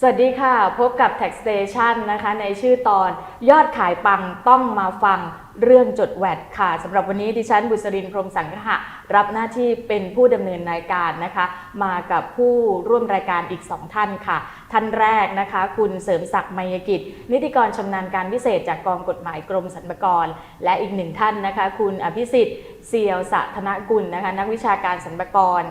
สวัสดีค่ะ พบกับ Tax Station นะคะในชื่อตอนยอดขายปังต้องมาฟังเรื่องจดแวดค่ะสำหรับวันนี้ดิฉันบุษรินพรหมสังหะรับหน้าที่เป็นผู้ดำเนินรายการนะคะ มากับผู้ร่วมรายการอีก 2 ท่านค่ะ ท่านแรกนะคะ คุณเสริมศักดิ์มัยกิจ นิติกรชำนาญการพิเศษจากกองกฎหมายกรมสรรพากร และอีกหนึ่งท่านนะคะ คุณอภิสิทธิ์เซียวสะธนกุลนะคะ นักวิชาการสรรพากร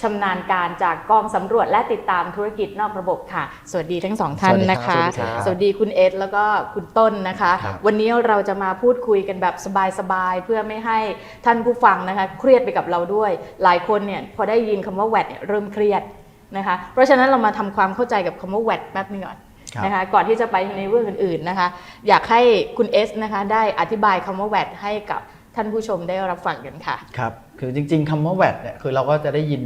ชำนาญการจากกองสำรวจและติดตามธุรกิจนอกระบบค่ะ สวัสดีทั้งสองท่านนะคะ สวัสดีครับสวัสดีคุณเอสแล้วก็คุณต้นนะคะ ครับ วันนี้เราจะมาพูดคุยกันแบบสบายๆ เพื่อไม่ให้ท่านผู้ฟังนะคะ เครียดไปกับเราด้วย หลายคนเนี่ยพอได้ยินคำว่าแวดเนี่ยเริ่มเครียดนะคะ เพราะฉะนั้นเรามาทำความเข้าใจกับคำว่าแวดแป๊บนึงก่อนครับ นะคะ ก่อนที่จะไปในเรื่องอื่นๆนะคะ อยากให้คุณเอสนะคะได้อธิบายคำว่าแวดให้กับ ท่านผู้ชมได้รับฟังกันค่ะ ครับ คือจริง ๆคำว่าแวดเนี่ยคือเราก็จะได้ยิน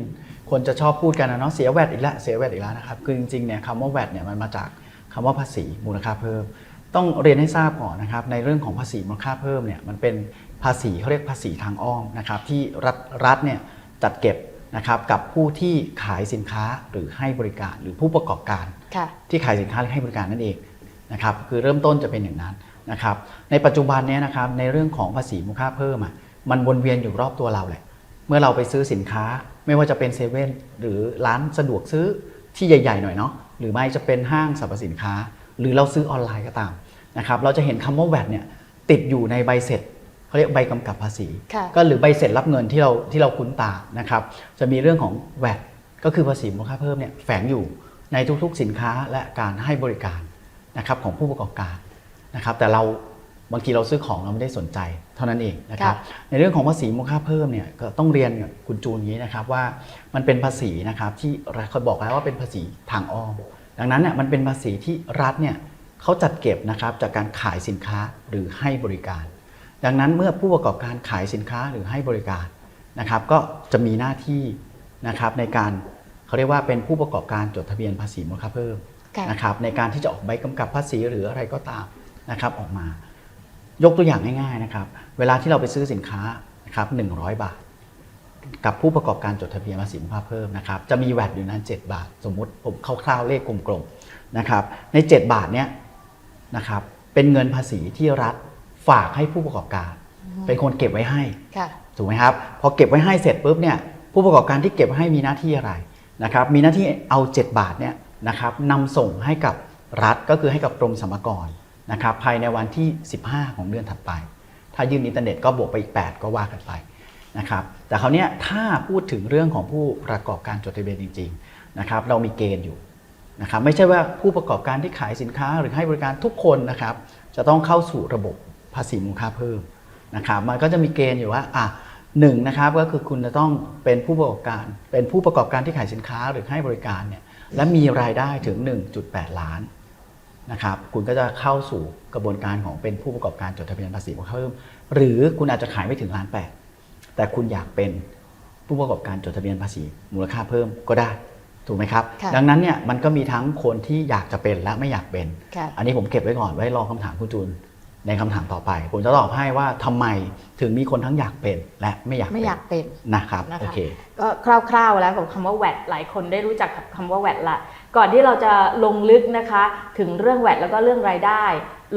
คนจะชอบพูดกันนะเนาะเสียแวดอีกแล้วเสียแวดอีกแล้วนะครับคือจริงๆเนี่ยคำว่าแวดเนี่ยมันมาจากคำว่าภาษีมูลค่าเพิ่ม ต้องเรียนให้ทราบก่อนนะครับในเรื่องของภาษีมูลค่าเพิ่มเนี่ยมันเป็นภาษีเขาเรียกภาษีทางอ้อมนะครับที่รัฐรัฐเนี่ยจัดเก็บนะครับกับผู้ที่ขายสินค้าหรือให้บริการหรือผู้ประกอบการ ค่ะ ที่ขายสินค้าหรือให้บริการนั่นเองนะครับคือเริ่มต้นจะเป็นอย่างนั้น นะครับในปัจจุบันเนี้นะครับในเรื่องของภาษีมูลค่าเพิ่มอะมันวนเวียนอยู่รอบตัวเราแหละ เมื่อเราไปซื้อสินค้าไม่ว่าจะเป็นเซเว่นหรือร้านสะดวกซื้อที่ใหญ่ ๆ หน่อยเนาะหรือไม่จะเป็นห้างสรรพสินค้า หรือเราซื้อออนไลน์ก็ตามนะครับเราจะเห็นคำว่าแวดเนี่ยติดอยู่ในใบเสร็จเขาเรียกใบกำกับภาษีค่ะก็หรือใบเสร็จรับเงินที่เราที่เราคุ้นตานะครับจะมีเรื่องของแวดก็คือภาษีมูลค่าเพิ่มเนี่ยแฝงอยู่ในทุกๆสินค้าและการให้บริการนะครับของผู้ประกอบการ นะครับแต่เราบางทีเราซื้อของเราไม่ได้สนใจเท่านั้นเองนะครับในเรื่องของภาษีมูลค่าเพิ่มเนี่ยก็ต้องเรียนกับคุณจูนอย่างนี้นะครับว่ามันเป็นภาษีนะครับที่เขาบอกแล้วว่าเป็นภาษีทางอ้อมดังนั้นเนี่ยมันเป็นภาษีที่รัฐเนี่ยเขาจัดเก็บนะครับจากการขายสินค้าหรือให้บริการ ดังนั้นเมื่อผู้ประกอบการขายสินค้าหรือให้บริการนะครับ ก็จะมีหน้าที่นะครับในการเขาเรียกว่าเป็นผู้ประกอบการจดทะเบียนภาษีมูลค่าเพิ่มค่ะนะครับในการที่จะออกใบกำกับภาษีหรืออะไรก็ตาม นะครับออกมา ยกตัวอย่างง่ายๆนะครับ เวลาที่เราไปซื้อสินค้านะครับ100 บาท กับผู้ประกอบการจดทะเบียนภาษีมูลค่าเพิ่มนะครับจะมีแวดอยู่นั้น 7 บาท สมมุติผมคร่าวๆเลขกลมๆนะครับใน 7 บาทเนี้ยนะครับเป็นเงินภาษีที่รัฐฝากให้ผู้ประกอบการ เป็นคนเก็บไว้ให้ค่ะถูกไหมครับพอเก็บไว้ให้เสร็จปุ๊บเนี่ยผู้ประกอบการที่เก็บไว้ให้มีหน้าที่อะไรนะครับมีหน้าที่เอา 7 บาทเนี่ยนะครับนำส่งให้กับรัฐก็คือให้กับกรมสรรพากร นะครับภายในวันที่ 15 ของเดือนถัดไป ถ้ายื่นอินเทอร์เน็ตก็บวกไปอีก 8 ก็ว่ากันไปนะครับแต่คราวนี้ถ้าพูดถึงเรื่องของผู้ประกอบการจดทะเบียนจริงๆนะครับเรามีเกณฑ์อยู่นะครับไม่ใช่ว่าผู้ประกอบการที่ขายสินค้าหรือให้บริการทุกคนนะครับจะต้องเข้าสู่ระบบภาษีมูลค่าเพิ่มนะครับมันก็จะมีเกณฑ์อยู่ว่าอะหนึ่งนะครับก็คือคุณจะต้องเป็นผู้ประกอบการ เป็นผู้ประกอบการที่ขายสินค้าหรือให้บริการเนี่ยและมีรายได้ถึง 1.8 ล้าน นะครับคุณก็จะเข้าสู่กระบวนการของเป็นผู้ประกอบการจดทะเบียนภาษีมูลค่าเพิ่ม หรือคุณอาจจะขายไม่ถึงล้านแปดแต่คุณอยากเป็นผู้ประกอบการจดทะเบียนภาษีมูลค่าเพิ่มก็ได้ถูกไหมครับค่ะดังนั้นเนี่ยมันก็มีทั้งคนที่อยากจะเป็นและไม่อยากเป็นค่ะอันนี้ผมเก็บไว้ก่อนไว้รอคำถามคุณจูนในคำถามต่อไป ผมจะตอบให้ว่าทำไมถึงมีคนทั้งอยากเป็นและไม่อยากไม่เป็นอยากเป็นนะครับนะคะโอเคก็คร่าวๆแล้วกับคำว่าแวดหลายคนได้รู้จักกับคำว่าแวดละ ก่อนที่เราจะลงลึกนะคะ ถึงเรื่องแวดแล้วก็เรื่องรายได้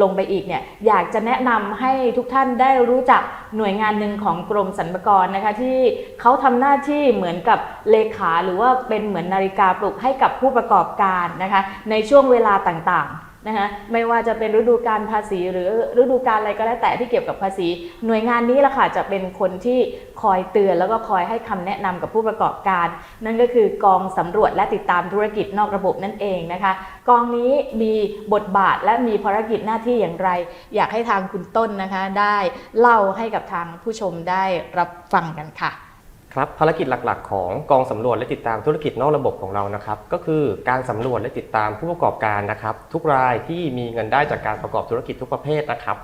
ลงไปอีกเนี่ยอยากจะแนะนำให้ทุกท่านได้รู้จักหน่วยงานหนึ่งของกรมสรรพากรนะคะที่เขาทำหน้าที่เหมือนกับเลขาหรือว่าเป็นเหมือนนาฬิกาปลุกให้กับผู้ประกอบการนะคะ ในช่วงเวลาต่างๆ นะคะไม่ว่าจะเป็นฤดูการภาษีหรือฤดูการอะไรก็แล้วแต่ที่เกี่ยวกับภาษี หน่วยงานนี้แหละค่ะจะเป็นคนที่คอยเตือนแล้วก็คอยให้คำแนะนำกับผู้ประกอบการ นั่นก็คือกองสำรวจและติดตามธุรกิจนอกระบบนั่นเองนะคะ กองนี้มีบทบาทและมีภารกิจหน้าที่อย่างไร อยากให้ทางคุณต้นนะคะได้เล่าให้กับทางผู้ชมได้รับฟังกันค่ะ ครับภารกิจหลักๆ ของกองสำรวจและติดตามธุรกิจนอกระบบของเรานะครับ ก็คือการสำรวจและติดตามผู้ประกอบการนะครับ ทุกรายที่มีเงินได้จากการประกอบธุรกิจทุกประเภทนะครับ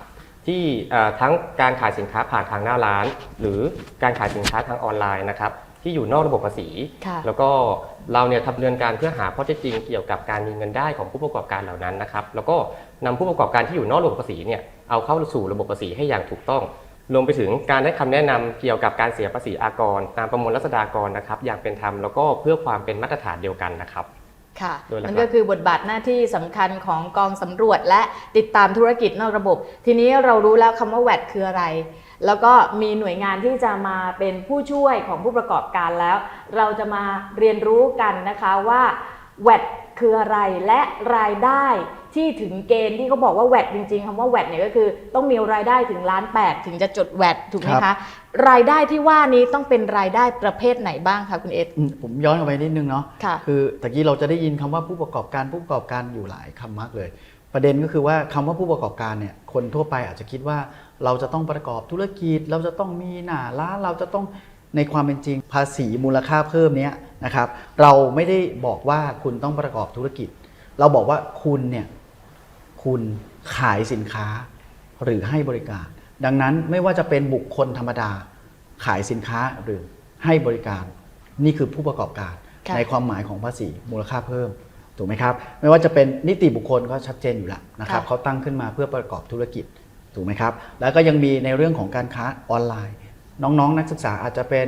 ที่เอ่อทั้งการขายสินค้าผ่านทางหน้าร้าน หรือการขายสินค้าทางออนไลน์นะครับ ที่อยู่นอกระบบภาษีค่ะแล้วก็เราเนี่ยทำดำเนินการเพื่อหาข้อเท็จจริงเกี่ยวกับการมีเงินได้ของผู้ประกอบการเหล่านั้นนะครับ แล้วก็นำผู้ประกอบการที่อยู่นอกระบบภาษีเนี่ยเอาเข้าสู่ระบบภาษีให้อย่างถูกต้อง รวมไปถึงการให้คำแนะนำเกี่ยวกับการเสียภาษีอากร ตามประมวลรัษฎากรนะครับ อย่างเป็นธรรมแล้วก็เพื่อความเป็นมาตรฐานเดียวกันนะครับค่ะโดยหลักๆนั่นก็คือบทบาทหน้าที่สำคัญของกองสำรวจและติดตามธุรกิจนอกระบบ ทีนี้เรารู้แล้วคำว่าแวดคืออะไร แล้วก็มีหน่วยงานที่จะมาเป็นผู้ช่วยของผู้ประกอบการแล้ว เราจะมาเรียนรู้กันนะคะว่าแวดคืออะไรและรายได้ ที่ถึงเกณฑ์ที่เขาบอกว่าแวดจริง ๆคำว่าแวดเนี่ยก็คือ ต้องมีรายได้ถึงล้านแปดถึงจะจดแวดถูกไหมครัคะบรายได้ที่ว่านี้ต้องเป็นรายได้ประเภทไหนบ้างคะคุณเอสอืมผมย้อนกลับไปนิดนึงเนาะค่ะคือตะกี้เราจะได้ยินคำว่าผู้ประกอบการผู้ประกอบการอยู่หลายคำมากเลย ประเด็นก็คือว่าคำว่าผู้ประกอบการเนี่ยคนทั่วไปอาจจะคิดว่าเราจะต้องประกอบธุรกิจ เราจะต้องมีหน้าร้านเราจะต้องในความเป็นจริงภาษีมูลค่าเพิ่มเนี้ยนะครับ เราไม่ได้บอกว่าคุณต้องประกอบธุรกิจ เราบอกว่าคุณเนี่ย คุณขายสินค้าหรือให้บริการ ดังนั้นไม่ว่าจะเป็นบุคคลธรรมดา ขายสินค้าหรือให้บริการ นี่คือผู้ประกอบการค่ะในความหมายของภาษีมูลค่าเพิ่มถูกไหมครับ ไม่ว่าจะเป็นนิติบุคคลก็ชัดเจนอยู่แล้วนะครับเขาตั้งขึ้นมาเพื่อประกอบธุรกิจถูกไหมครับ แล้วก็ยังมีในเรื่องของการค้าออนไลน์ น้องๆ นักศึกษาอาจจะเป็น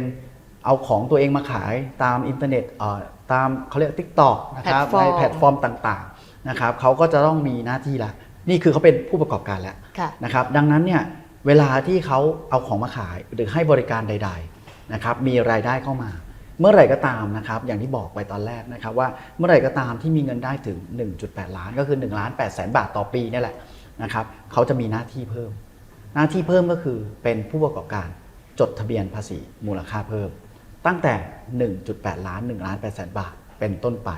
เอาของตัวเองมาขายตามอินเทอร์เน็ตเอ่อตามเขาเรียกทิกตอกนะครับแพลตฟอร์มในแพลตฟอร์มต่างๆ นะครับเขาก็จะต้องมีหน้าที่ละนี่คือเขาเป็นผู้ประกอบการแล้วค่ะนะครับดังนั้นเนี่ยเวลาที่เขาเอาของมาขายหรือให้บริการใด ๆนะครับ มีรายได้เข้ามา เมื่อไหร่ก็ตามนะครับอย่างที่บอกไปตอนแรกนะครับว่าเมื่อไหร่ก็ตามที่มีเงินได้ถึง 1.8 ล้านก็คือ1ล้าน8แสนบาทต่อปีเนี่ยแหละนะครับเขาจะมีหน้าที่เพิ่ม หน้าที่เพิ่มก็คือเป็นผู้ประกอบการจดทะเบียนภาษีมูลค่าเพิ่ม ตั้งแต่ 1.8 ล้าน1ล้าน8แสนบาทเป็นต้นไป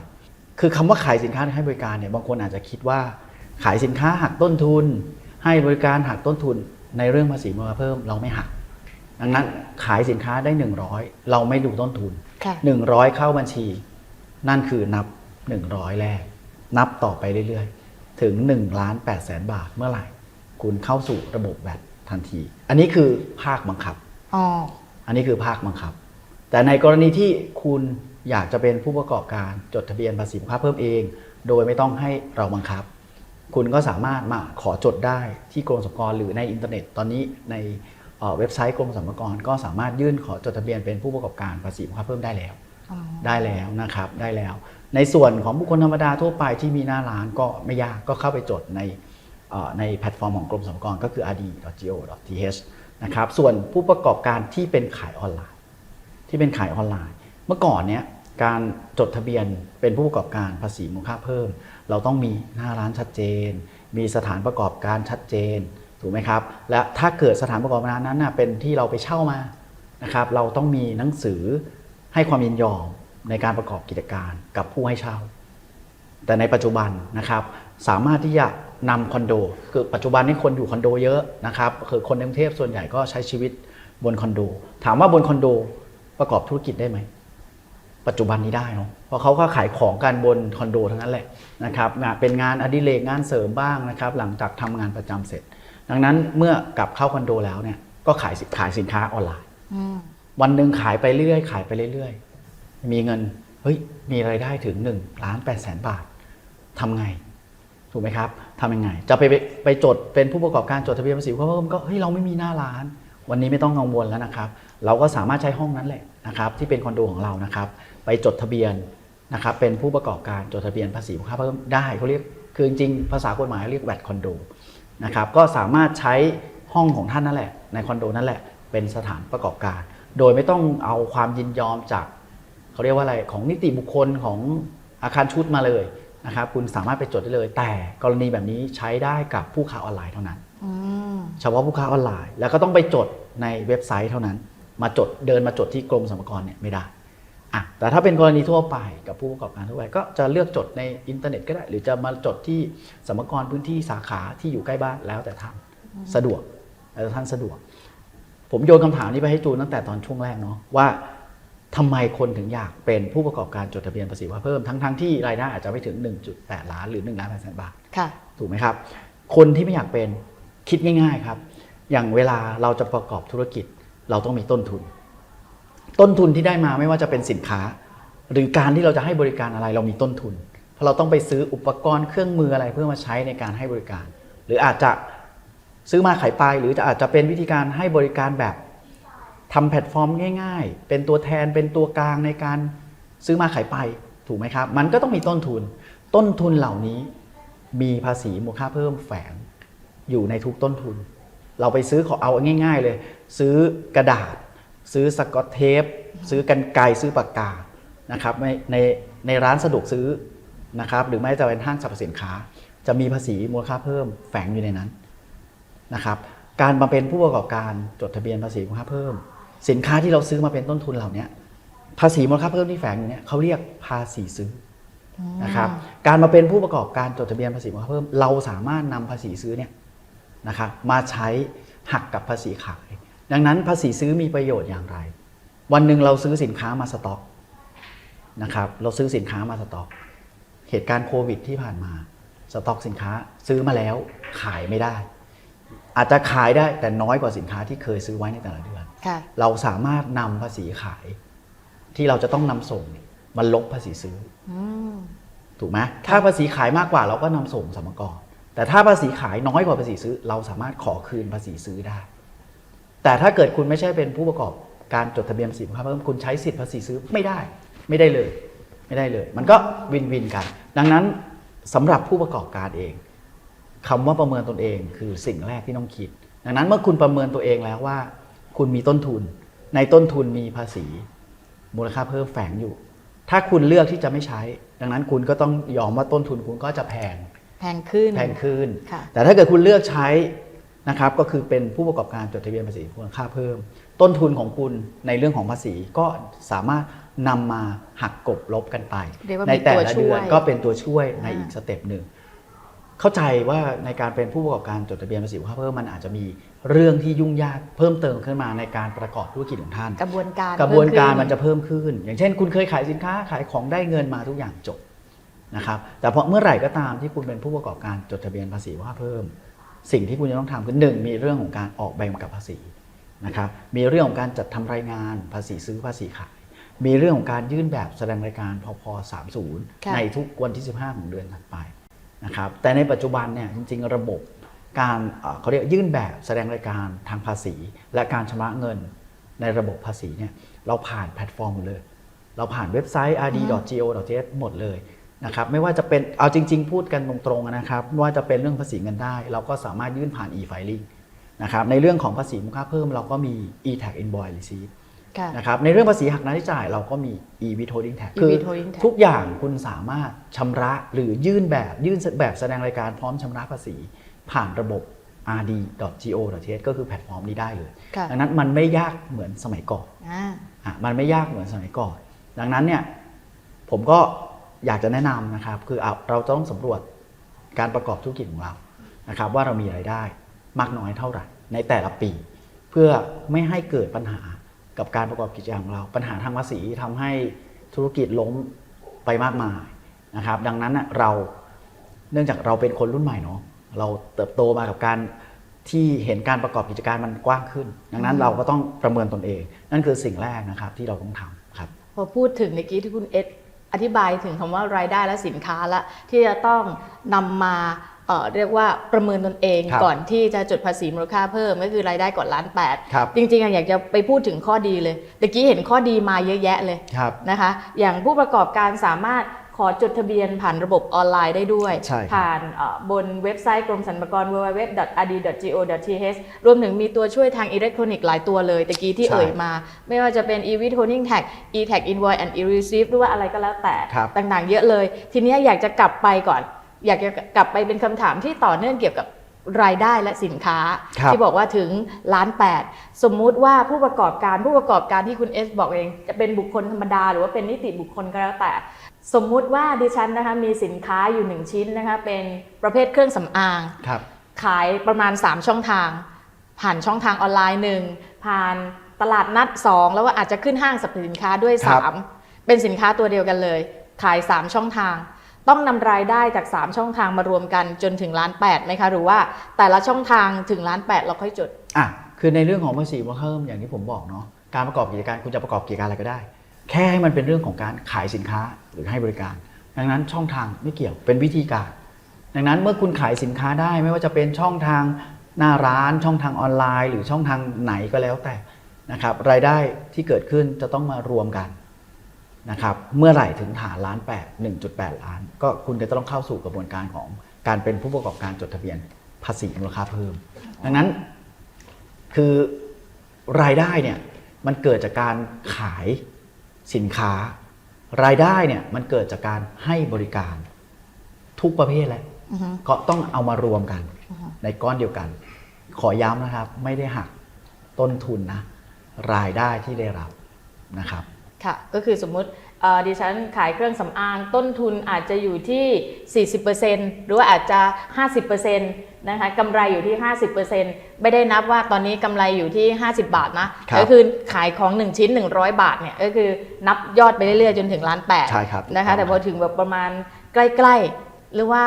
คือคำว่าขายสินค้าหรือให้บริการเนี่ยบางคนอาจจะคิดว่าขายสินค้าหักต้นทุน ให้บริการหักต้นทุนในเรื่องภาษีมูลค่าเพิ่มเราไม่หัก ดังนั้นขายสินค้าได้ 100 เราไม่ดูต้นทุนค่ะ100 เข้าบัญชี นั่นคือนับ 100 แรก นับต่อไปเรื่อยๆ ถึง1ล้าน8แสนบาทเมื่อไหร่ คุณเข้าสู่ระบบแบตทันที อันนี้คือภาคบังคับอ๋ออันนี้คือภาคบังคับ แต่ในกรณีที่คุณ อยากจะเป็นผู้ประกอบการจดทะเบียนภาษีมูลค่าเพิ่มเอง โดยไม่ต้องให้เราบังคับ คุณก็สามารถมาขอจดได้ที่กรมสรรพากรหรือในอินเทอร์เน็ต ตอนนี้ในเอ่อเว็บไซต์กรมสรรพากรก็สามารถยื่นขอจดทะเบียนเป็นผู้ประกอบการภาษีมูลค่าเพิ่มได้แล้วอ๋อได้แล้วนะครับได้แล้ว ในส่วนของบุคคลธรรมดาทั่วไปที่มีหน้าร้านก็ไม่ยากก็เข้าไปจดในเอ่อในแพลตฟอร์มของกรมสรรพากรก็คือ rd.go.th นะครับส่วนผู้ประกอบการที่เป็นขายออนไลน์ ที่เป็นขายออนไลน์ เมื่อก่อนเนี้ยการจดทะเบียนเป็นผู้ประกอบการภาษีมูลค่าเพิ่ม เราต้องมีหน้าร้านชัดเจน มีสถานประกอบการชัดเจนถูกไหมครับ และถ้าเกิดสถานประกอบการนั้นนะเป็นที่เราไปเช่ามานะครับ เราต้องมีหนังสือให้ความยินยอมในการประกอบกิจการกับผู้ให้เช่า แต่ในปัจจุบันนะครับสามารถที่จะนำคอนโด คือปัจจุบันนี้คนอยู่คอนโดเยอะนะครับคือคนในกรุงเทพส่วนใหญ่ก็ใช้ชีวิตบนคอนโด ถามว่าบนคอนโดประกอบธุรกิจได้ไหม ปัจจุบันนี้ได้เนาะเพราะเขาก็ขายของกันบนคอนโดทั้งนั้นแหละนะครับงานเป็นงานอดิเรกงานเสริมบ้างนะครับหลังจากทำงานประจำเสร็จ ดังนั้นเมื่อกลับเข้าคอนโดแล้วเนี่ยก็ขายสิขายสินค้าออนไลน์อืมวันหนึ่งขายไปเรื่อยๆขายไปเรื่อยๆมีเงินเฮ้ยมีรายได้ถึง1ล้าน8แสนบาททำไง ถูกไหมครับทำยังไง จะไปไปไปจดเป็นผู้ประกอบการจดทะเบียนภาษีเพิ่มก็เฮ้ยเราไม่มีหน้าร้าน วันนี้ไม่ต้องกังวลแล้วนะครับ เราก็สามารถใช้ห้องนั้นแหละนะครับ ที่เป็นคอนโดของเรานะครับ ไปจดทะเบียนนะครับเป็นผู้ประกอบการจดทะเบียนภาษีมูลค่าเพิ่มได้เขาเรียกคือจริงๆภาษากฎหมายเรียกแวดคอนโดนะครับก็สามารถใช้ห้องของท่านนั่นแหละ ในคอนโดนั่นแหละเป็นสถานประกอบการ โดยไม่ต้องเอาความยินยอมจากเขาเรียกว่าอะไรของนิติบุคคลของอาคารชุดมาเลยนะครับคุณสามารถไปจดได้เลย แต่กรณีแบบนี้ใช้ได้กับผู้ค้าออนไลน์เท่านั้นอืมเฉพาะผู้ค้าออนไลน์ แล้วก็ต้องไปจดในเว็บไซต์เท่านั้น มาจดเดินมาจดที่กรมสรรพากรเนี่ยไม่ได้ อะแต่ถ้าเป็นกรณีทั่วไปกับผู้ประกอบการทั่วไปก็จะเลือกจดในอินเทอร์เน็ตก็ได้ หรือจะมาจดที่สรรพากรพื้นที่สาขาที่อยู่ใกล้บ้านแล้วแต่ท่านสะดวกแล้วแต่ท่านสะดวก ผมโยนคำถามนี้ไปให้จูนตั้งแต่ตอนช่วงแรกเนาะว่าทำไมคนถึงอยากเป็นผู้ประกอบการจดทะเบียนภาษีว่าเพิ่มทั้งทั้งๆที่รายได้อาจจะไม่ถึง 1.8 ล้านหรือ1ล้าน8แสนบาทค่ะถูกไหมครับ คนที่ไม่อยากเป็นคิดง่าย ๆครับ อย่างเวลาเราจะประกอบธุรกิจเราต้องมีต้นทุน ต้นทุนที่ได้มาไม่ว่าจะเป็นสินค้า หรือการที่เราจะให้บริการอะไรเรามีต้นทุน เพราะเราต้องไปซื้ออุปกรณ์เครื่องมืออะไรเพื่อมาใช้ในการให้บริการ หรืออาจจะซื้อมาขายไป หรือจะอาจจะเป็นวิธีการให้บริการแบบทำแพลตฟอร์มง่าย ๆ เป็นตัวแทนเป็นตัวกลางในการซื้อมาขายไปถูกไหมครับ มันก็ต้องมีต้นทุน ต้นทุนเหล่านี้มีภาษีมูลค่าเพิ่มแฝงอยู่ในทุกต้นทุน เราไปซื้อขอเอาง่าย ๆ เลย ซื้อกระดาษ ซื้อสกอตเทป ซื้อกันไกรซื้อปากกานะครับในในในร้านสะดวกซื้อนะครับหรือไม่จะเป็นห้างสรรพสินค้า จะมีภาษีมูลค่าเพิ่มแฝงอยู่ในนั้นนะครับการมาเป็นผู้ประกอบการจดทะเบียนภาษีมูลค่าเพิ่ม สินค้าที่เราซื้อมาเป็นต้นทุนเหล่านี้ภาษีมูลค่าเพิ่มที่แฝงอยู่เนี่ยเขาเรียกภาษีซื้ออนะครับการมาเป็นผู้ประกอบการจดทะเบียนภาษีมูลค่าเพิ่ม เราสามารถนำภาษีซื้อเนี่ยนะครับมาใช้หักกับภาษีขาย ดังนั้นภาษีซื้อมีประโยชน์อย่างไร วันหนึ่งเราซื้อสินค้ามาสต็อกนะครับ เราซื้อสินค้ามาสต็อก เหตุการณ์โควิดที่ผ่านมา สต็อกสินค้าซื้อมาแล้วขายไม่ได้ อาจจะขายได้แต่น้อยกว่าสินค้าที่เคยซื้อไว้ในแต่ละเดือนค่ะเราสามารถนำภาษีขาย ที่เราจะต้องนำส่งเนี่ยมาลบภาษีซื้ออืมถูกไหมถ้าภาษีขายมากกว่าเราก็นำส่งสรรพากรแต่ถ้าภาษีขายน้อยกว่าภาษีซื้อ เราสามารถขอคืนภาษีซื้อได้ แต่ถ้าเกิดคุณไม่ใช่เป็นผู้ประกอบการจดทะเบียนภาษีมูลค่าเพิ่มคุณใช้สิทธิภาษีซื้อไม่ได้ ไม่ได้เลย ไม่ได้เลย มันก็วินวินกัน ดังนั้นสำหรับผู้ประกอบการเองคำว่าประเมินตนเองคือสิ่งแรกที่ต้องคิด ดังนั้นเมื่อคุณประเมินตัวเองแล้วว่า คุณมีต้นทุน ในต้นทุนมีภาษี มูลค่าเพิ่มแฝงอยู่ ถ้าคุณเลือกที่จะไม่ใช้ ดังนั้นคุณก็ต้องยอมว่าต้นทุนคุณก็จะแพงแพงขึ้นแพงขึ้นค่ะแต่ถ้าเกิดคุณเลือกใช้ นะครับก็คือเป็นผู้ประกอบการจดทะเบียนภาษีมูลค่าเพิ่ม ต้นทุนของคุณในเรื่องของภาษีก็สามารถนำมาหักกบลบกันไปเรียกว่าในมีแต่ตัวละช่เดืวอนยก็เป็นตัวช่วยในอ่าอีกสเต็ปหนึ่งเข้าใจว่าในการเป็นผู้ประกอบการจดทะเบียนภาษีมูลค่าเพิ่มมันอาจจะมีเรื่องที่ยุ่งยากเพิ่มเติมขึ้นมาในการประกอบธุรกิจของท่าน กระบวนการกระบวนการเพิ่มันจะเพิ่มขึ้น อย่างเช่น คุณเคยขายสินค้าขายของได้เงินมาทุกอย่างจบนะครับแต่พอเมื่อไหร่ก็ตามที่คุณเป็นผู้ประกอบการจดทะเบียนภาษีว่าเพิ่ม สิ่งที่คุณจะต้องทำคือหนึ่งมีเรื่องของการออกใบกำกับภาษีนะครับมีเรื่องของการจัดทำรายงานภาษีซื้อภาษีขาย มีเรื่องของการยื่นแบบแสดงรายการพพค่ะ30 ในทุกวันที่ 15 ของเดือนถัดไปนะครับแต่ในปัจจุบันเนี่ยจริง ๆ ระบบการเอ่อเขาเรียกยื่นแบบแสดงรายการทางภาษี และการชำระเงินในระบบภาษีเนี่ยเราผ่านแพลตฟอร์มหมดเลย เราผ่านเว็บไซต์ rd.go.th หมดเลย นะครับไม่ว่าจะเป็นเอาจริง ๆ พูดกันตรงๆนะครับไม่ว่าจะเป็นเรื่องภาษีเงินได้ เราก็สามารถยื่นผ่าน e-filing นะครับในเรื่องของภาษีมูลค่าเพิ่มเราก็มี e-tax invoice receipt ค่ะนะครับในเรื่องภาษีหักหน้าที่จ่ายเราก็มี e-withholding tax คือ e-withholding tax ทุกอย่างคุณสามารถชำระหรือยื่นแบบยื่นแบบแสดงรายการพร้อมชำระภาษี ผ่านระบบ rd.go.th ก็คือแพลตฟอร์มนี้ได้เลยค่ะดังนั้นมันไม่ยากเหมือนสมัยก่อนอ่าอะมันไม่ยากเหมือนสมัยก่อน ดังนั้นเนี่ยผมก็ อยากจะแนะนำนะครับ คือเอาเราต้องสำรวจการประกอบธุรกิจของเรานะครับ ว่าเรามีรายได้มากน้อยเท่าไหร่ ในแต่ละปี เพื่อไม่ให้เกิดปัญหากับการประกอบกิจการของเรา ปัญหาทางภาษีทำให้ธุรกิจล้มไปมากมายนะครับ ดังนั้นน่ะเราเนื่องจากเราเป็นคนรุ่นใหม่เนาะเราเติบโตมากับการที่เห็นการประกอบกิจการมันกว้างขึ้น ดังนั้นเราก็ต้องประเมินตนเอง นั่นคือสิ่งแรกนะครับที่เราต้องทำครับ พอพูดถึงเมื่อกี้ที่คุณเอส อธิบายถึงคำว่ารายได้และสินค้าละที่จะต้องนำมาเอ่อเรียกว่าประเมินตนเองครับก่อนที่จะจดภาษีมูลค่าเพิ่มก็คือรายได้ก่อนล้านแปดครับจริงๆอะอยากจะไปพูดถึงข้อดีเลยเมื่อกี้เห็นข้อดีมาเยอะแยะเลยครับนะคะ อย่างผู้ประกอบการสามารถข อจดทะเบียนผ่านระบบออนไลน์ได้ด้วยใช่ครับผ่านเอ่อบนเว็บไซต์กรมสรรพากร www.rd.go.th รวมถึงมีตัวช่วยทางอิเล็กทรอนิกส์หลายตัวเลยตะกี้ที่ใช่เอ่ยมา ไม่ว่าจะเป็น e-withholding tax e-tax invoice and e-receipt หรือว่าอะไรก็แล้วแต่ครับต่างๆ เยอะเลย ทีเนี้ยอยากจะกลับไปก่อน อยากจะกลับไปเป็นคำถามที่ต่อเนื่องเกี่ยวกับรายได้และสินค้าครับที่บอกว่าถึงล้านแปดสมมุติว่าผู้ประกอบการผู้ประกอบการที่คุณเอสบอกเอง จะเป็นบุคคลธรรมดา หรือว่าเป็นนิติบุคคลก็แล้วแต่ สมมุติว่าดิฉันนะคะมีสินค้าอยู่หนึ่งชิ้นนะคะเป็นประเภทเครื่องสำอาง ครับ ขายประมาณ 3 ช่องทาง ผ่านช่องทางออนไลน์หนึ่งผ่านตลาดนัด 2 แล้วก็อาจจะขึ้นห้างสรรพสินค้าด้วยครับ3เป็นสินค้าตัวเดียวกันเลย ขาย 3 ช่องทาง ต้องนำรายได้จาก 3 ช่องทางมารวมกันจนถึงล้าน8ไหมคะ หรือว่าแต่ละช่องทางถึงล้าน8เราค่อยจดอะคือในเรื่องของภาษีมูลค่าเพิ่มอย่างที่ผมบอกเนาะการประกอบกิจการคุณจะประกอบกิจการอะไรก็ได้ แค่ให้มันเป็นเรื่องของการขายสินค้าหรือให้บริการ ดังนั้นช่องทางไม่เกี่ยวเป็นวิธีการ ดังนั้นเมื่อคุณขายสินค้าได้ไม่ว่าจะเป็นช่องทางหน้าร้านช่องทางออนไลน์ หรือช่องทางไหนก็แล้วแต่นะครับรายได้ที่เกิดขึ้นจะต้องมารวมกันนะครับเมื่อไหร่ถึงฐานล้านแปด1.8 ล้าน ก็คุณจะต้องเข้าสู่กระบวนการของการเป็นผู้ประกอบการจดทะเบียนภาษีมูลค่าเพิ่ม ดังนั้นคือรายได้เนี่ยมันเกิดจากการขาย สินค้า รายได้เนี่ยมันเกิดจากการให้บริการ ทุกประเภทแหละอือฮึก็ต้องเอามารวมกันอือฮึในก้อนเดียวกัน ขอย้ำนะครับ ไม่ได้หักต้นทุนนะ รายได้ที่ได้รับนะครับ ค่ะ ก็คือสมมุติเอ่อ ดิฉันขายเครื่องสำอางต้นทุนอาจจะอยู่ที่ 40%หรือว่าอาจจะ 50%นะคะกำไรอยู่ที่ 50%ไม่ได้นับว่าตอนนี้กำไรอยู่ที่ 50 บาทนะครับก็คือขายของ 1 ชิ้น 100 บาทเนี่ยก็คือนับยอดไปเรื่อยๆ จนถึงล้านแปดใช่ครับนะคะแต่พอถึงแบบประมาณใกล้ๆ หรือว่า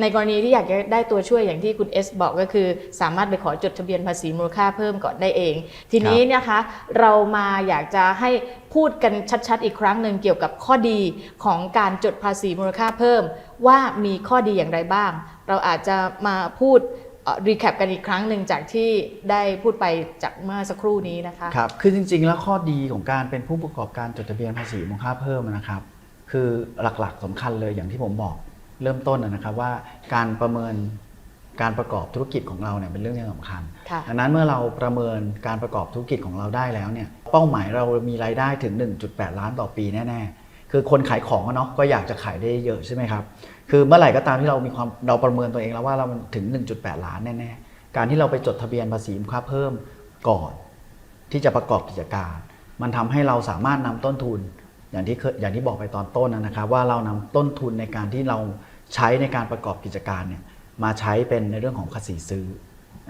ในกรณีที่อยากจะได้ตัวช่วยอย่างที่คุณเอสบอกก็คือ สามารถไปขอจดทะเบียนภาษีมูลค่าเพิ่มก่อนได้เอง ทีนี้นะคะเรามาอยากจะให้พูดกันชัดๆ อีกครั้งหนึ่งเกี่ยวกับข้อดีของการจดภาษีมูลค่าเพิ่ม ว่ามีข้อดีอย่างไรบ้าง เราอาจจะมาพูดรีแคปกันอีกครั้งหนึ่งจากที่ได้พูดไปจากเมื่อสักครู่นี้นะคะครับคือจริง ๆ แล้วข้อดีของการเป็นผู้ประกอบการจดทะเบียนภาษีมูลค่าเพิ่มนะครับ คือหลักๆสำคัญเลยอย่างที่ผมบอก เริ่มต้นนะครับว่าการประเมินการประกอบธุรกิจของเราเนี่ยเป็นเรื่องที่สำคัญค่ะดังนั้นเมื่อเราประเมินการประกอบธุรกิจของเราได้แล้วเนี่ยเป้าหมายเรามีรายได้ถึง 1.8 ล้านต่อปีแน่ๆ คือคนขายของอะเนาะก็อยากจะขายได้เยอะใช่ไหมครับ คือเมื่อไหร่ก็ตามที่เรามีความเราประเมินตัวเองแล้วว่าเรามันถึง 1.8 ล้านแน่ๆ การที่เราไปจดทะเบียนภาษีมูลค่าเพิ่มก่อน ที่จะประกอบกิจการ มันทำให้เราสามารถนำต้นทุน อย่างที่เคยอย่างที่บอกไปตอนต้นนะครับว่าเรานำต้นทุนในการที่เรา ใช้ในการประกอบกิจการเนี่ยมาใช้เป็นในเรื่องของภาษีซื้อ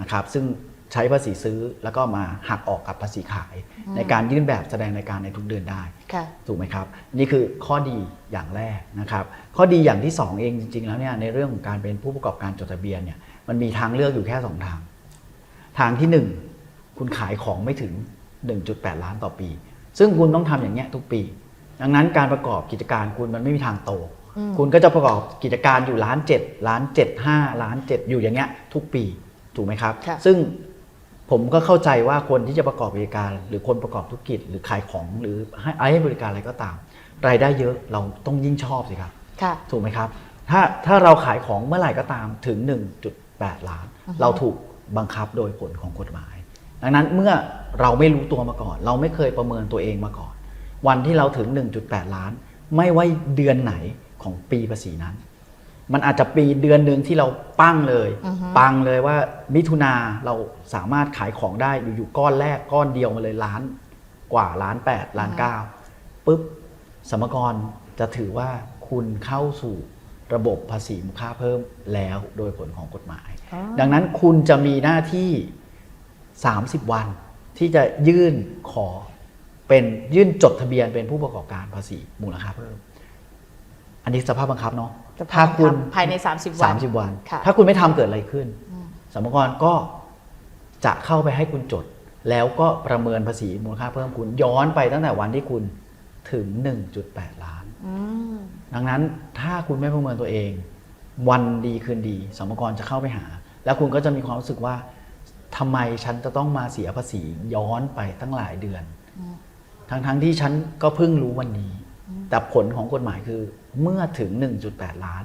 นะครับซึ่งใช้ภาษีซื้อแล้วก็มาหักออกกับภาษีขาย ในการยื่นแบบแสดงในการในทุกเดือนได้ค่ะถูกไหมครับ นี่คือข้อดีอย่างแรกนะครับข้อดีอย่างที่ 2 เองจริง ๆ แล้วเนี่ยในเรื่องของการเป็นผู้ประกอบการจดทะเบียนเนี่ยมันมีทางเลือกอยู่แค่ 2 ทาง ทางที่ 1 คุณขายของไม่ถึง 1.8 ล้านต่อปี ซึ่งคุณต้องทำอย่างเงี้ยทุกปี ดังนั้นการประกอบกิจการคุณมันไม่มีทางโตอืม คุณก็จะประกอบกิจการอยู่ล้านเจ็ดล้านเจ็ดห้าล้านเจ็ดอยู่อย่างเงี้ยทุกปีถูกไหมครับค่ะซึ่งผมก็เข้าใจว่าคนที่จะประกอบกิจการ หรือคนประกอบธุรกิจ หรือขายของหรือให้ให้บริการอะไรก็ตาม รายได้เยอะเราต้องยิ่งชอบสิครับค่ะถูกไหมครับ ถ้าถ้าเราขายของเมื่อไหร่ก็ตามถึง 1.8 ล้านอือฮึเราถูกบังคับโดยผลของกฎหมาย ดังนั้นเมื่อเราไม่รู้ตัวมาก่อน เราไม่เคยประเมินตัวเองมาก่อน วันที่เราถึง 1.8 ล้าน ไม่ว่าเดือนไหน ของปีภาษีนั้น มันอาจจะปีเดือนหนึ่งที่เราปั้งเลย อือฮึ ปังเลยว่ามิถุนาเราสามารถขายของได้อยู่ๆก้อนแรกก้อนเดียวมาเลยล้านกว่าล้านแปดล้านเก้าปุ๊บสมกรจะถือว่าคุณเข้าสู่ระบบภาษีมูลค่าเพิ่มแล้วโดยผลของกฎหมาย อ๋อ ดังนั้นคุณจะมีหน้าที่ 30 วันที่จะยื่นขอเป็นยื่นจดทะเบียนเป็นผู้ประกอบการภาษีมูลค่าเพิ่ม อันนี้สภาพบังคับเนาะจะถ้าคุณภายใน 30 วัน30 วันค่ะถ้าคุณไม่ทำเกิดอะไรขึ้นสมกรก็จะเข้าไปให้คุณจด แล้วก็ประเมินภาษีมูลค่าเพิ่มคุณย้อนไปตั้งแต่วันที่คุณถึง 1.8 ล้านอืมดังนั้นถ้าคุณไม่ประเมินตัวเอง วันดีคืนดีสมกรจะเข้าไปหา แล้วคุณก็จะมีความรู้สึกว่าทำไมฉันจะต้องมาเสียภาษีย้อนไปตั้งหลายเดือน ทั้งๆที่ฉันก็เพิ่งรู้วันนี้ แต่ผลของกฎหมายคือ เมื่อถึง 1.8 ล้าน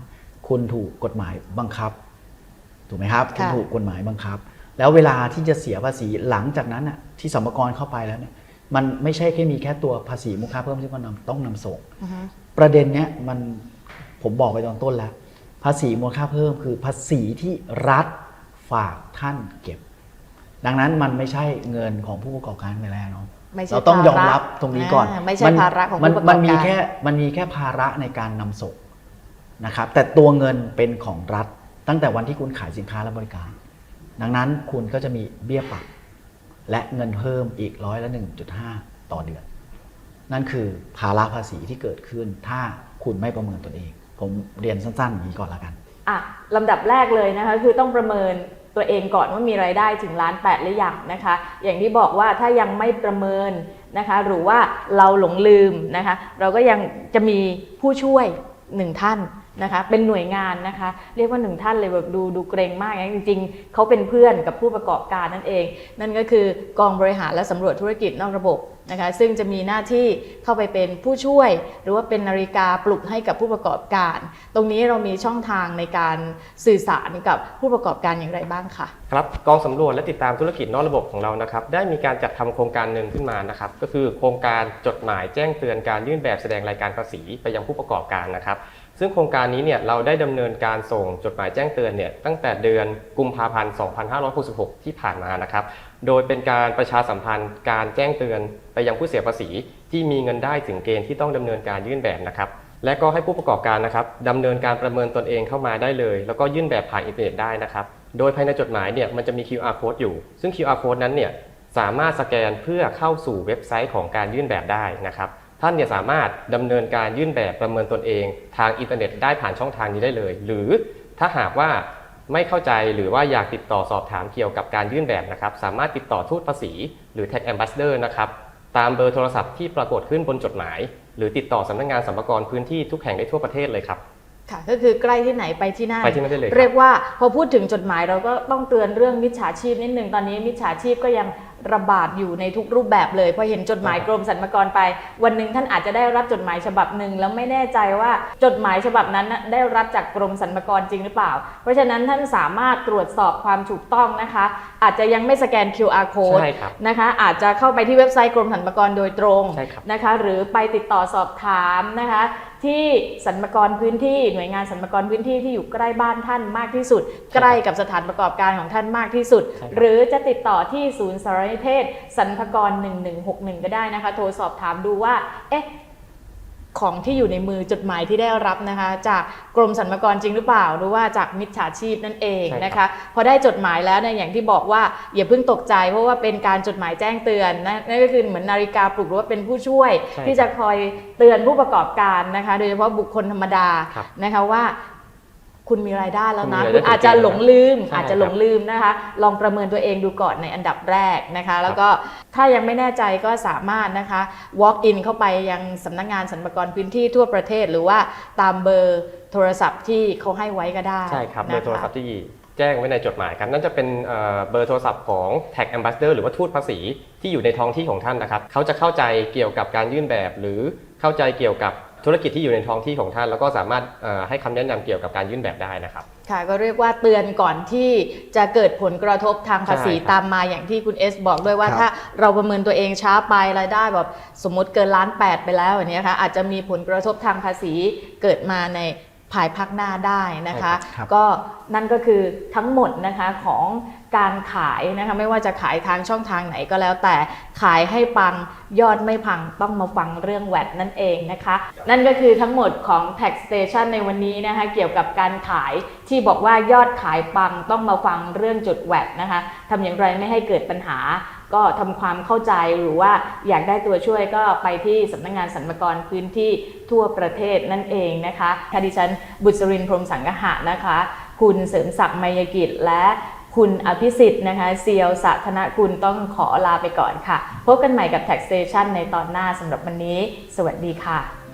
คุณถูกกฎหมายบังคับ ถูกไหมครับ คุณค่ะถูกกฎหมายบังคับ แล้วเวลาที่จะเสียภาษีหลังจากนั้นน่ะที่สมกรเข้าไปแล้วเนี่ยมันไม่ใช่แค่มีแค่ตัวภาษีมูลค่าเพิ่มที่มันำต้องนำส่งอือฮึประเด็นเนี้ยมันผมบอกไปตอนต้นแล้ว ภาษีมูลค่าเพิ่มคือภาษีที่รัฐฝากท่านเก็บ ดังนั้นมันไม่ใช่เงินของผู้ประกอบการไปแล้วเนาะ ไม่ใช่เราต้องยอมภาระรับตรงนี้ก่อนอ่าไม่ใช่นภาระของมันผู้ประกอบมันมีการแค่มันมีแค่ภาระในการนำส่งนะครับ แต่ตัวเงินเป็นของรัฐ ตั้งแต่วันที่คุณขายสินค้าและบริการ ดังนั้นคุณก็จะมีเบี้ยปรับและเงินเพิ่มอีกร้อยละ 1.5 ต่อเดือน นั่นคือภาระภาษีที่เกิดขึ้น ถ้าคุณไม่ประเมินตนเอง ผมเรียนสั้นๆอย่างนี้ก่อนละกันอะลำดับแรกเลยนะคะคือต้องประเมิน ตัวเองก่อนว่ามีรายได้ถึงล้านแปดหรือยังนะคะ อย่างที่บอกว่าถ้ายังไม่ประเมินนะคะ หรือว่าเราหลงลืมนะคะ เราก็ยังจะมีผู้ช่วยหนึ่งท่าน นะคะเป็นหน่วยงานนะคะเรียกว่าหนึ่งท่านเลยแบบดูดูเกรงมากนะจริงๆเขาเป็นเพื่อนกับผู้ประกอบการนั่นเอง นั่นก็คือกองบริหารและสำรวจธุรกิจนอกระบบนะคะซึ่งจะมีหน้าที่เข้าไปเป็นผู้ช่วย หรือว่าเป็นนาฬิกาปลุกให้กับผู้ประกอบการ ตรงนี้เรามีช่องทางในการสื่อสารกับผู้ประกอบการอย่างไรบ้างคะครับกองสำรวจและติดตามธุรกิจนอกระบบของเรานะครับได้มีการจัดทำโครงการหนึ่งขึ้นมานะครับก็คือโครงการจดหมายแจ้งเตือนการยื่นแบบแสดงรายการภาษีไปยังผู้ประกอบการนะครับ ซึ่งโครงการนี้เนี่ยเราได้ดำเนินการส่งจดหมายแจ้งเตือนเนี่ยตั้งแต่เดือนกุมภาพันธ์ 2566 ที่ผ่านมานะครับ โดยเป็นการประชาสัมพันธ์การแจ้งเตือนไปยังผู้เสียภาษี ที่มีเงินได้ถึงเกณฑ์ที่ต้องดำเนินการยื่นแบบนะครับและก็ให้ผู้ประกอบการนะครับดำเนินการประเมินตนเองเข้ามาได้เลย แล้วก็ยื่นแบบผ่านอินเทอร์เน็ตได้นะครับ โดยภายในจดหมายเนี่ยมันจะมี QR code อยู่ ซึ่ง QR code นั้นเนี่ยสามารถสแกนเพื่อเข้าสู่เว็บไซต์ของการยื่นแบบได้นะครับ ท่านเนี่ยสามารถดำเนินการยื่นแบบประเมินตนเอง ทางอินเทอร์เน็ตได้ผ่านช่องทางนี้ได้เลย หรือถ้าหากว่าไม่เข้าใจหรือว่าอยากติดต่อสอบถามเกี่ยวกับการยื่นแบบนะครับ สามารถติดต่อทูตภาษี หรือ Tax Ambassador นะครับตามเบอร์โทรศัพท์ที่ปรากฏขึ้นบนจดหมาย หรือติดต่อสำนักงานสัมภากรพื้นที่ทุกแห่งได้ทั่วประเทศเลยครับ ค่ะก็คือใกล้ที่ไหนไปที่นั่นไปที่นั่นได้เลยครับเรียกว่าพอพูดถึงจดหมายเราก็ต้องเตือนเรื่องมิจฉาชีพนิดนึงตอนนี้มิจฉาชีพก็ยังระบาดอยู่ในทุกรูปแบบเลยพอเห็นจดหมายกรมสรรพากรไป วันหนึ่งท่านอาจจะได้รับจดหมายฉบับหนึ่งแล้วไม่แน่ใจว่าจดหมายฉบับนั้นน่ะได้รับจากกรมสรรพากรจริงหรือเปล่า เพราะฉะนั้นท่านสามารถตรวจสอบความถูกต้องนะคะ อาจจะยังไม่สแกน QR code ใช่ครับนะคะ อาจจะเข้าไปที่เว็บไซต์กรมสรรพากรโดยตรงใช่ครับนะคะ หรือไปติดต่อสอบถามนะคะ ที่สรรพากรพื้นที่หน่วยงานสรรพากรพื้นที่ที่อยู่ใกล้บ้านท่านมากที่สุด ใกล้กับสถานประกอบการของท่านมากที่สุดใช่ครับหรือจะติดต่อที่ศูนย์สารนิเทศสรรพากร 1161 ก็ได้นะคะ โทรสอบถามดูว่าเอ๊ะ ของที่อยู่ในมือจดหมายที่ได้รับนะคะ จากกรมสรรพากรจริงหรือเปล่า หรือว่าจากมิจฉาชีพนั่นเองใช่ครับนะคะ พอได้จดหมายแล้วเนี่ยอย่างที่บอกว่าอย่าเพิ่งตกใจ เพราะว่าเป็นการจดหมายแจ้งเตือนนะนั่นก็คือเหมือนนาฬิกาปลุกหรือว่าเป็นผู้ช่วยใช่ที่จะคอยเตือนผู้ประกอบการนะคะ โดยเฉพาะบุคคลธรรมดาครับนะคะว่า คุณมีรายได้แล้วนะ คุณมีรายได้คุณอาจจะหลงลืมใช่อาจจะหลงลืมนะคะ ลองประเมินตัวเองดูก่อนในอันดับแรกนะคะ แล้วก็ถ้ายังไม่แน่ใจก็สามารถนะคะ walk in เข้าไปยังสำนักงานสรรพากรพื้นที่ทั่วประเทศ หรือว่าตามเบอร์โทรศัพท์ที่เขาให้ไว้ก็ได้ใช่ครับเบนะะอร์โทรศัพท์ที่แจ้งไว้ในจดหมายครับนั่นจะเป็นเอ่อเบอร์โทรศัพท์ของ Tag Ambassador หรือว่าทูตภาษีที่อยู่ในท้องที่ของท่านนะครับ เขาจะเข้าใจเกี่ยวกับการยื่นแบบ หรือเข้าใจเกี่ยวกับ ธุรกิจที่อยู่ในท้องที่ของท่าน แล้วก็สามารถเอ่อให้คำแนะนำเกี่ยวกับการยื่นแบบได้นะครับ ค่ะก็เรียกว่าเตือนก่อนที่จะเกิดผลกระทบทางภาษีใช่ครับตามมาอย่างที่คุณเอสบอกด้วยว่าครับถ้าเราประเมินตัวเองช้าไปรายได้แบบสมมติเกินล้านแปดไปแล้วอย่างนี้ยค่ะอาจจะมีผลกระทบทางภาษีเกิดมาใน ภายภาคหน้าได้นะคะ ครับก็นั่นก็คือทั้งหมดนะคะของการขายนะคะไม่ว่าจะขายทางช่องทางไหนก็แล้ว แต่ขายให้ปังยอดไม่พังต้องมาฟังเรื่องแวดนั่นเองนะคะ นั่นก็คือทั้งหมดของ Tax Station ในวันนี้นะคะเกี่ยวกับการขายที่บอกว่ายอดขายปังต้องมาฟังเรื่องจุดแวดนะคะทำอย่างไรไม่ให้เกิดปัญหา ก็ทำความเข้าใจหรือว่าอยากได้ตัวช่วยก็ไปที่สำนักงานสรรพากรพื้นที่ทั่วประเทศนั่นเองนะคะค่ะดิฉันบุษรินทร์พรมสังหะนะคะ คุณเสริมศักดิ์มายกิจและคุณอภิสิทธิ์นะคะเซียวสัธนกุลต้องขอลาไปก่อนค่ะ พบกันใหม่กับ Tax Station ในตอนหน้าสำหรับวันนี้ สวัสดีค่ะ